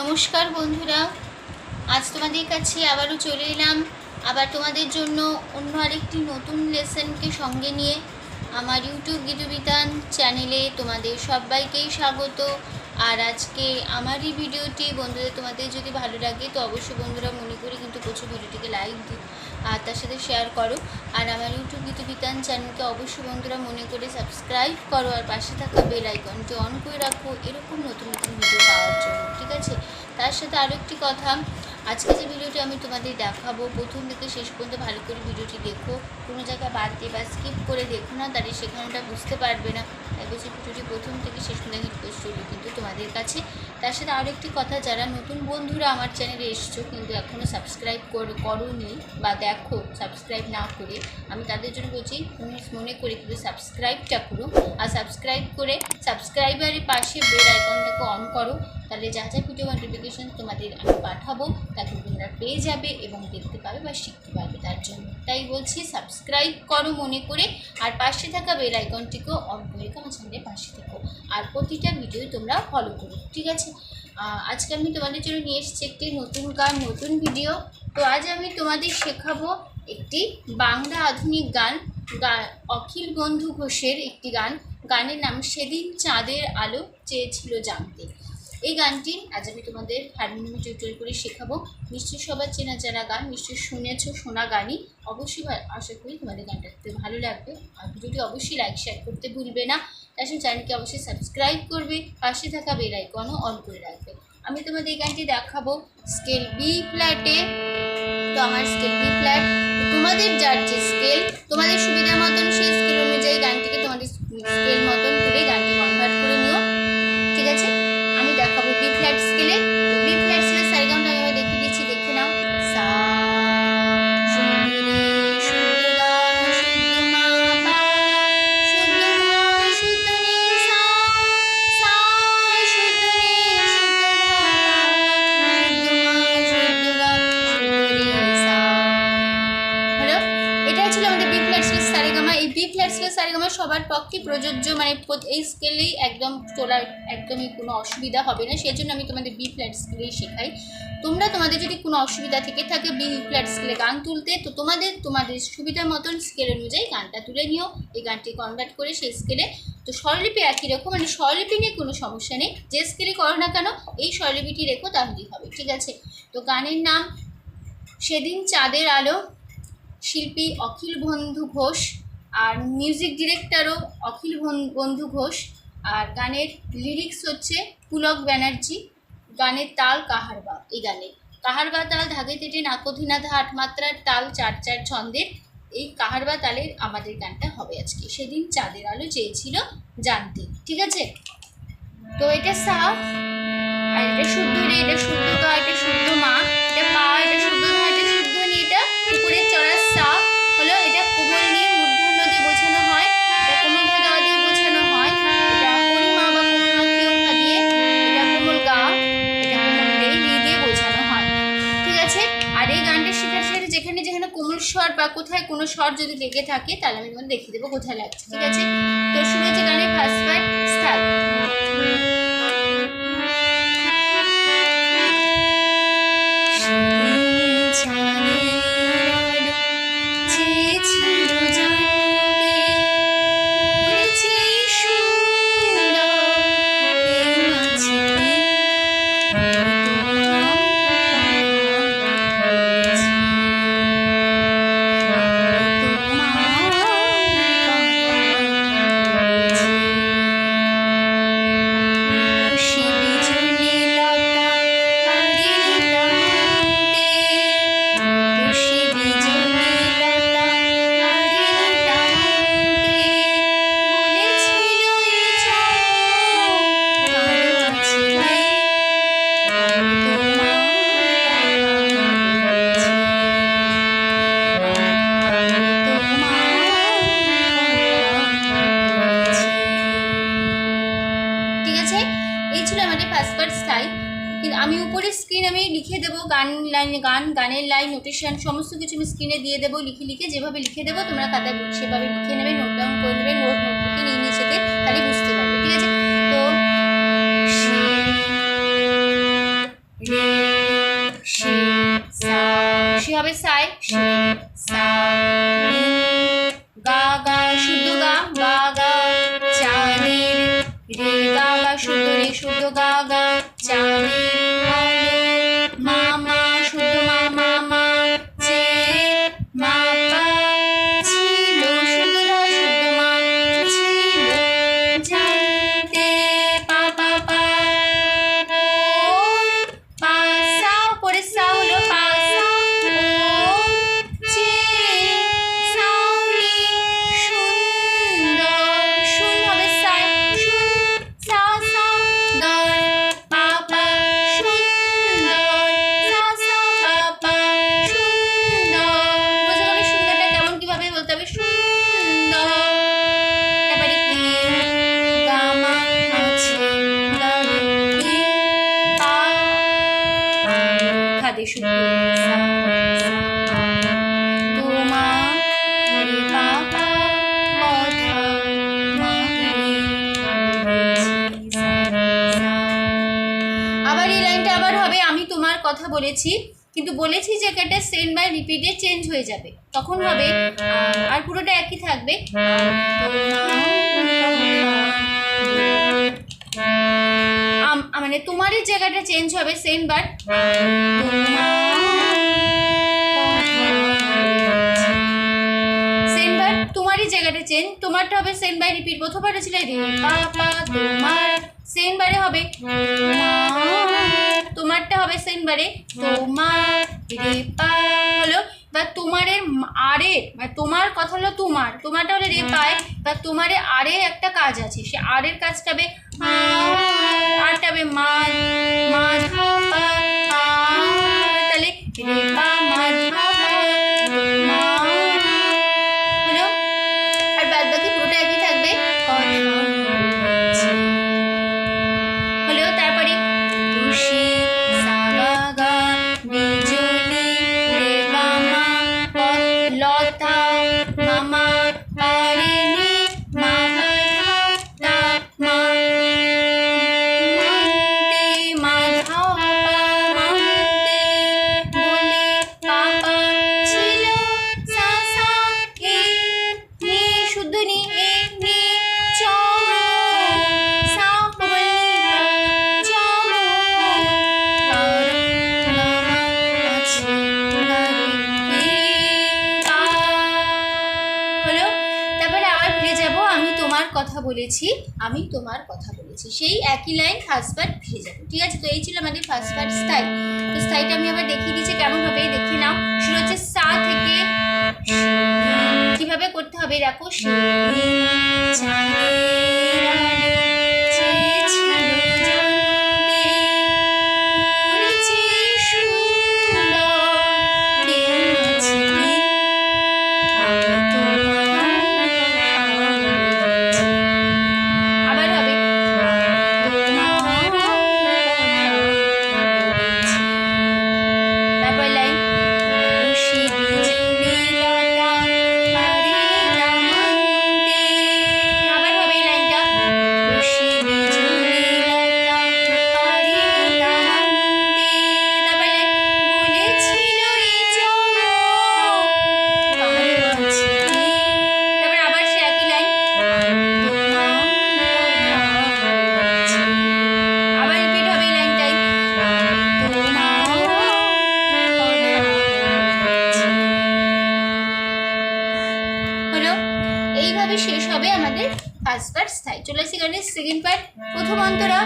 নমস্কার বন্ধুরা। আজ তোমাদের কাছে আবারও চলে এলাম। আবার তোমাদের জন্য অন্য আরেকটি নতুন লেসনকে সঙ্গে নিয়ে আমার ইউটিউব গীতবিতান চ্যানেলে তোমাদের সবাইকেই স্বাগত। আর আজকে আমার এই ভিডিওটি বন্ধুদের তোমাদের যদি ভালো লাগে তো অবশ্যই বন্ধুরা মনে করি কিন্তু প্রচুর ভিডিওটিকে লাইক দিই আর তার সাথে শেয়ার করো। আর আমার ইউটিউব গীতবিতান চ্যানেলকে অবশ্যই বন্ধুরা মনে করে সাবস্ক্রাইব করো আর পাশে থাকা বেল আইকনটি অন করে রাখো। এরকম নতুন নতুন ভিডিও পাওয়ার জন্য, ঠিক আছে? তার সাথে আরও একটি কথা আজকে যে ভিডিওটি আমি তোমাদের দেখাবো, প্রথম থেকে শেষ পর্যন্ত ভালো করে ভিডিওটি দেখো। কোনো জায়গায় বাদ দিয়ে বা স্কিপ করে দেখো না তাহলে সেখানেটা বুঝতে পারবে না। তাই বলছি ভিডিওটি প্রথম থেকে শেষ পর্যন্ত রইল কিন্তু তোমাদের কাছে। তার সাথে আরও একটি কথা, যারা নতুন বন্ধুরা আমার চ্যানেলে এসছো, কিন্তু এখনও সাবস্ক্রাইব করে, করোনি বা দেখো সাবস্ক্রাইব না করে, আমি তাদের জন্য বলছি মনে করে কিন্তু সাবস্ক্রাইবটা করো। আর সাবস্ক্রাইব করে সাবস্ক্রাইবারের পাশে বেল আইকনটাকে অন করো। তাহলে যা যা ভিডিও নোটিফিকেশন তোমাদের আমি পাঠাবো। তাকে তোমরা পেয়ে যাবে এবং দেখতে পাবে বা শিখতে পারবে তার জন্য। তাই বলছি সাবস্ক্রাইব করো মনে করে আর পাশে থাকা বেল আইকনটিকেও অন করে আমার চ্যানেলের পাশে থেকো। আর প্রতিটা ভিডিও তোমরা ফলো করো, ঠিক আছে? আজকে আমি তোমাদের জন্য নিয়ে এসেছি একটি নতুন গান, নতুন ভিডিও তো আজ আমি তোমাদের শেখাবো একটি বাংলা আধুনিক গান অখিল বন্ধু ঘোষের একটি গান। গানের নাম সেদিন চাঁদের আলো চেয়েছিল জানতে। এই গানটি আজ আমি তোমাদের হারমোনিয়াম টিউটোরিয়াল করে শেখাবো। নিশ্চয়ই সবার চেনা জানা গান, নিশ্চয়ই শুনেছো শোনা গানই। অবশ্যই আশা করি তোমাদের গানটা ভালো লাগবে। আর ভিডিওটি অবশ্যই লাইক শেয়ার করতে ভুলবে না। তার সঙ্গে চ্যানেলকে অবশ্যই সাবস্ক্রাইব করবে, পাশে থাকা বেল আইকনও অন করে রাখবে। আমি তোমাদের এই গানটি দেখাবো স্কেল বি ফ্ল্যাটে তো আমার স্কেল বি ফ্ল্যাট তোমাদের যার যে স্কেল তোমাদের সুবিধা মতন সেই স্কেল অনুযায়ী গানটিকে তোমাদের স্কেল মতন করে গানটি প্রযোজ্য মানে এই স্কেলেই একদম তোলার একদমই কোনো অসুবিধা হবে না। সেই জন্য আমি তোমাদের বি ফ্ল্যাট স্কেলেই শেখাই। তোমরা তোমাদের যদি কোনো অসুবিধা থেকে থাকে বি ফ্ল্যাট স্কেলে গান তুলতে, তো তোমাদের তোমাদের সুবিধার মতন স্কেল অনুযায়ী গানটা তুলে নিও। এই গানটি কনভার্ট করে সেই স্কেলে। তো স্বরলিপি একই রকম মানে স্বরলিপি নিয়ে কোনো সমস্যা নেই। যে স্কেলে করো না কেন, এই স্বরলিপিটি রেখো, তাহলেই হবে, ঠিক আছে? তো গানের নাম, সেদিন চাঁদের আলো, শিল্পী অখিল বন্ধু ঘোষ। আর মিউজিক ডিরেক্টরও অখিল বন্ধু ঘোষ। আর গানের লিরিক্স হচ্ছে পুলক ব্যানার্জি। গানের তাল কাহারবা এই গানের কাহারবা তাল ধাগে তেটে নাকধিনাথ আট মাত্রার তাল চার চার ছন্দের এই কাহারবা তালের আমাদের গানটা হবে আজকে। সেদিন চাঁদের আলো চেয়েছিল জানতে। ঠিক আছে? তো এটা সা আর এটা শুদ্ধ রে, এটা শুদ্ধ গা, এটা শুদ্ধ মা। এটা পা, এটা শুদ্ধ এটা শুদ্ধ নি, এটা উপরের চড়ার স্বর বা কোথায় কোনো স্বর যদি লেগে থাকে, তাহলে আমি দেখিয়ে দেবো কোথায় লাগছে, ঠিক আছে? তো শুনেছি গানের ফার্স্ট স্টার্ট গান লাইন গান, গানের লাইন নোটেশন সমস্ত কিছু আমি স্ক্রিনে দিয়ে দেবো, লিখে লিখে যেভাবে লিখে দেবো, তোমরা খাতায় সেভাবে লিখে নেবে নোট ডাউন করে নেবে নোট নোটবুকে নিয়ে নিয়ে যেতে তাহলে বুঝতে পারবে, ঠিক আছে? তো সে হবে সাই সেন্ট আবার হবে, আমি তোমার কথা বলেছি, কিন্তু বলেছি যে এটা সেন্ট বাই রিপিটে চেঞ্জ হয়ে যাবে। তখন হবে আর পুরোটা একই থাকবে। মানে তোমারই জায়গাটা চেঞ্জ হবে সেন্ট বার তোমারই জায়গাটা চেঞ্জ তোমারটা হবে সেন্ট বাই রিপিট প্রথমবার ছিল রে পা পা, তোমার সেন্ট বারে হবে তোমারটা হবে শনিবারে তোমার রে পা হলো বা তোমারে আরে মানে তোমার কথা হলো তোমার। তোমারটা হলে রে পায় বা তোমারে আরে একটা কাজ আছে সে আরের কাজটা হবে আরটা হবে মা মাছ দুনি এ নি চ সা কথা বলেছি, আমি তোমার কথা বলেছি। সেই একই লাইন ফার্স্ট পার্ট ফিরে যাব, ঠিক আছে? তো এই ছিল আমাদের ফার্স্ট পার্ট স্টাইল তো স্টাইলটা আমি আবার দেখিয়ে দিচ্ছি কেমনভাবে দেখে নাও। শুরু হচ্ছে সা থেকে কীভাবে করতে হবে? দেখো হ্যাঁ। ফার্স্ট পার্ট স্থায়ী চলে আসি গানের সেকেন্ড পার্ট প্রথম অন্তরা।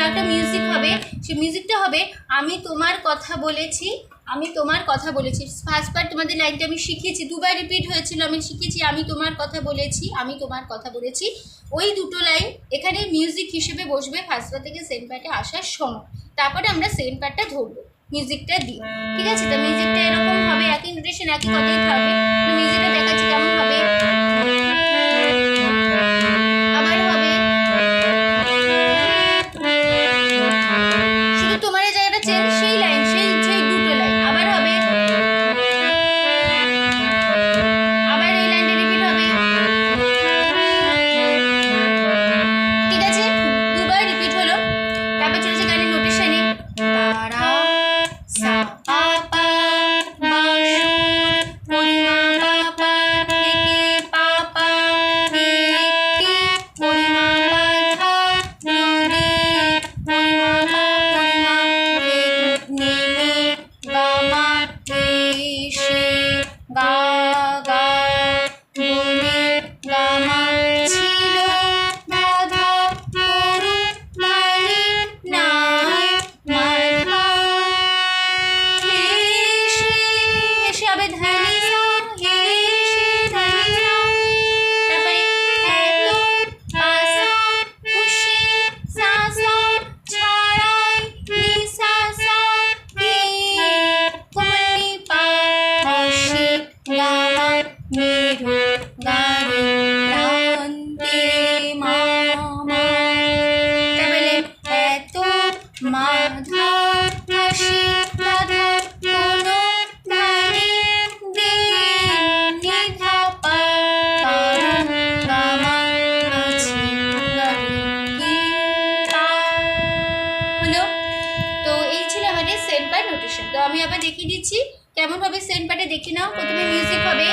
না একটা মিউজিক হবে সেই মিউজিকটা হবে, আমি তোমার কথা বলেছি, আমি তোমার কথা বলেছি। ফার্স্ট পার্ট তোমাদের লাইনটা আমি শিখিয়েছি, দুবার রিপিট হয়েছিল, আমি শিখেছি আমি তোমার কথা বলেছি, আমি তোমার কথা বলেছি। ওই দুটো লাইন এখানে মিউজিক হিসেবে বসবে ফার্স্ট পার্ট থেকে সেকেন্ড পার্টে আসার সময়। তারপরে আমরা সেকেন্ড পার্টটা ধরবো মিউজিকটা দিই ঠিক আছে? তো মিউজিকটা এরকম হবে, একই নোটেশন একই কথাই থাকবে। মিউজিকটা দেখাচ্ছি কেমন হবে। হবে সেন্ট পার্টে দেখে নাও প্রথমে মিউজিক হবে।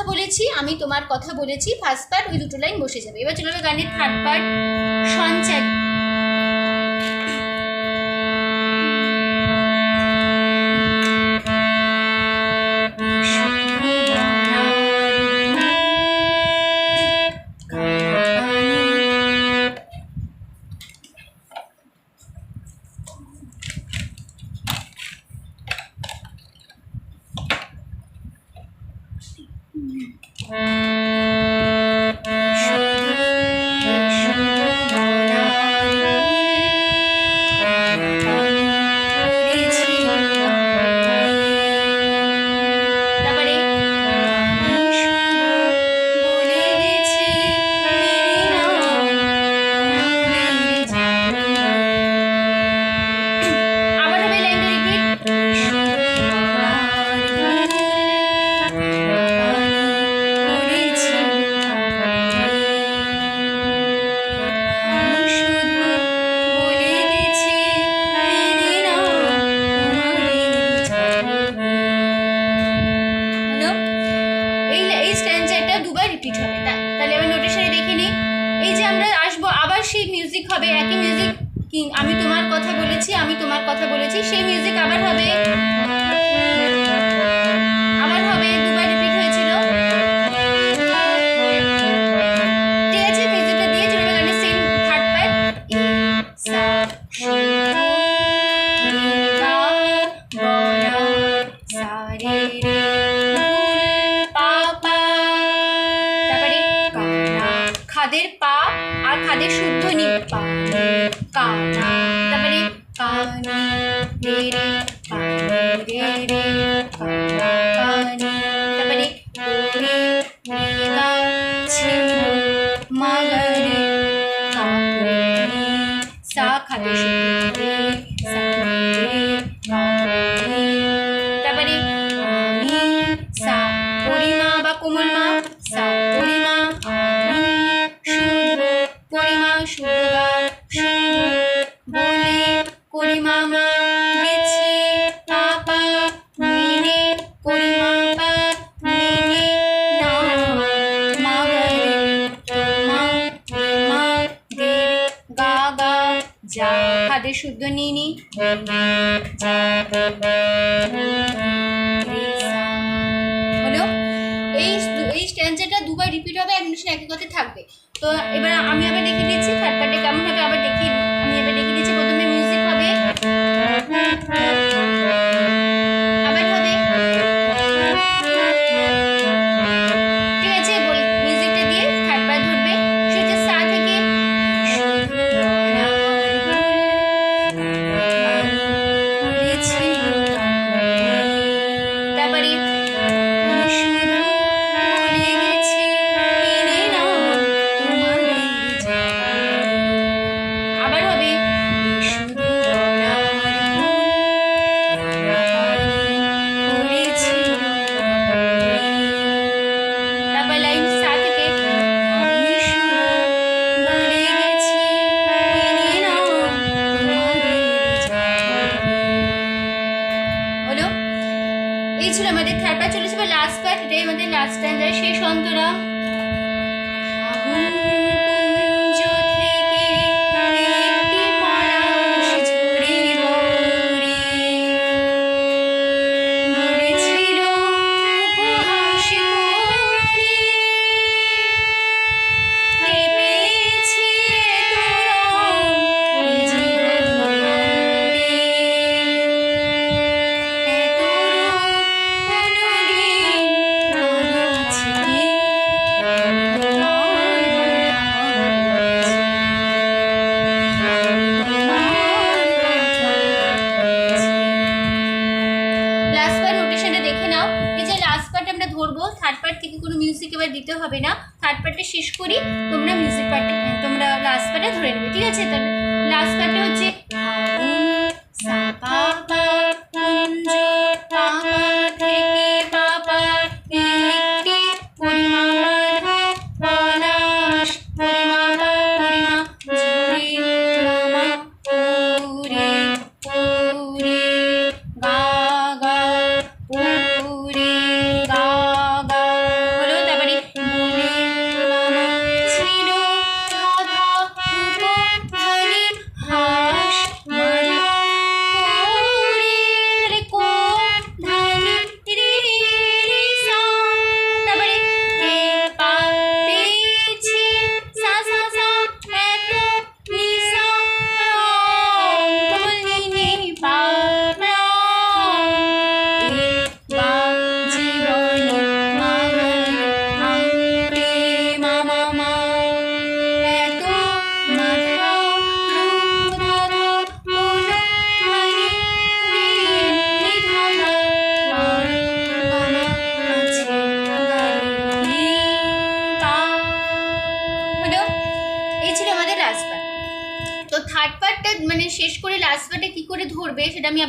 কথা বলেছি, আমি তোমার কথা বলেছি ফার্স্ট পার্ট ওই দুটো লাইন বসে যাবে। এবার চলে গানের থার্ড পার্ট সঞ্চয় হবে, একই মিউজিক আমি তোমার কথা বলেছি, আমি তোমার কথা বলেছি, সেই মিউজিক আবার হবে। হলো? এই এই স্ট্যান্ডাটা দুবার রিপিট হবে অ্যাডমিশন একই কথা থাকবে। তো এবার আমি আবার দেখে দিচ্ছি থার্ড পার্টে কেমন হবে।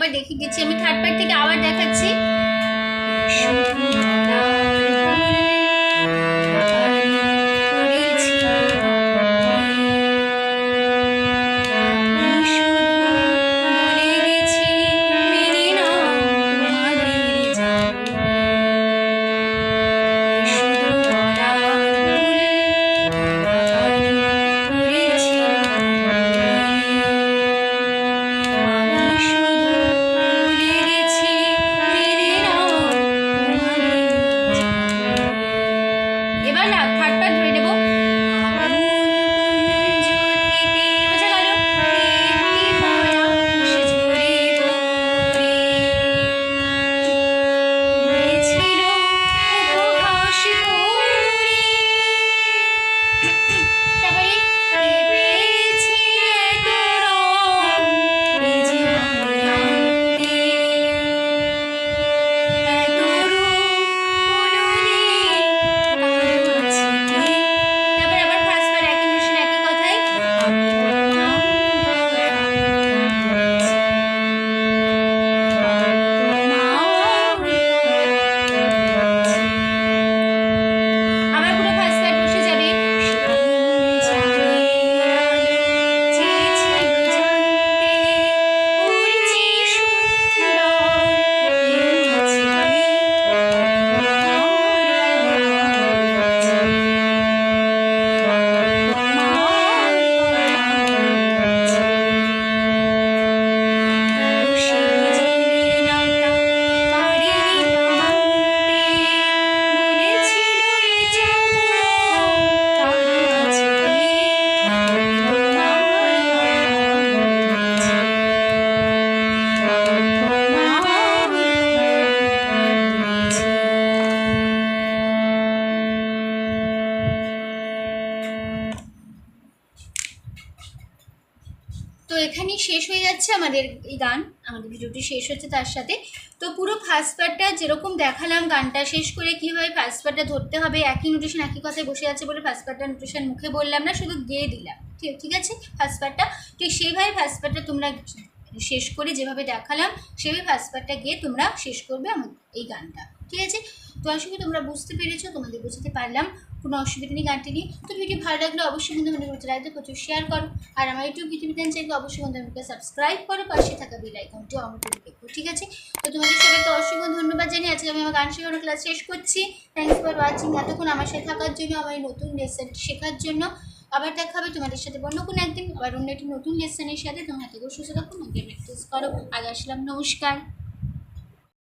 আবার দেখে গেছি আমি আমাদের এই গান, আমাদের ভিডিওটি শেষ হচ্ছে তার সাথে। তো পুরো ফার্স্ট পার্টটা যেরকম দেখালাম গানটা শেষ করে কীভাবে ফার্স্ট পার্টটা ধরতে হবে, একই নোটেশন একই কথায় বসে আছে বলে ফার্স্ট পার্টটা নোটেশন মুখে বললাম না, শুধু গেয়ে দিলাম। ঠিক ঠিক আছে? ফার্স্ট পার্টটা ঠিক সেইভাবে ফার্স্ট পার্টটা তোমরা শেষ করে যেভাবে দেখালাম সেভাবে ফার্স্ট পার্টটা গিয়ে তোমরা শেষ করবে আমার এই গানটা। ঠিক আছে তো করি তোমরা বুঝতে পেরেছ, তোমাদের বুঝতে পারলাম। কোনো অসুবিধা নেই, গানটি নিয়ে। তো ভিডিও ভালো লাগলে অবশ্যই কিন্তু মনে করতে রাখতে প্রচুর শেয়ার করো। আর আমার ইউটিউব বিধান চ্যানেলকে অবশ্যই কিন্তু আমাকে সাবস্ক্রাইব করো, পাশে থাকা বেল আইকনটি অন করে দেখো ঠিক আছে? তো তোমাদের সবাইকে অসংখ্য ধন্যবাদ জানিয়ে আজকে আমি আমার গান শেখানোর ক্লাস শেষ করছি। থ্যাংকস ফর ওয়াচিং এতক্ষণ আমার সাথে থাকার জন্য, আমার নতুন লেসন শেখার জন্য। আবার দেখা হবে তোমাদের সাথে অন্য কোনো একদিন, আবার অন্য একটি নতুন লেসনের সাথে। তোমরা থেকে সুস্থ থাকো আমাকে প্র্যাকটিস করো। আগে আসলাম, নমস্কার।